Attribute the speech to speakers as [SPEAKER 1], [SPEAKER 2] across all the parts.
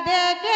[SPEAKER 1] দেখে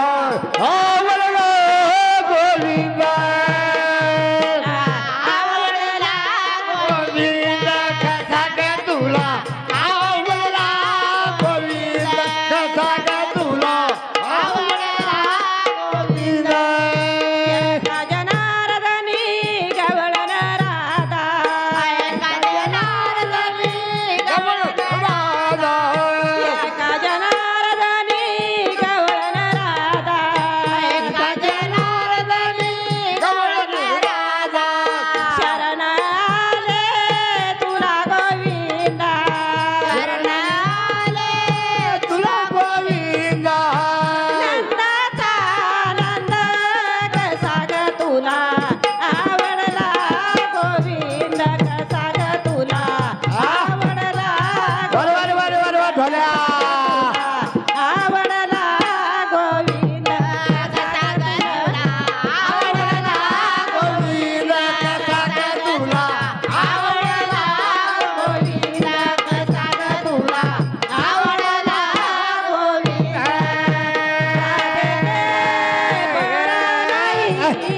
[SPEAKER 2] 아, 날 아멘
[SPEAKER 1] Hey.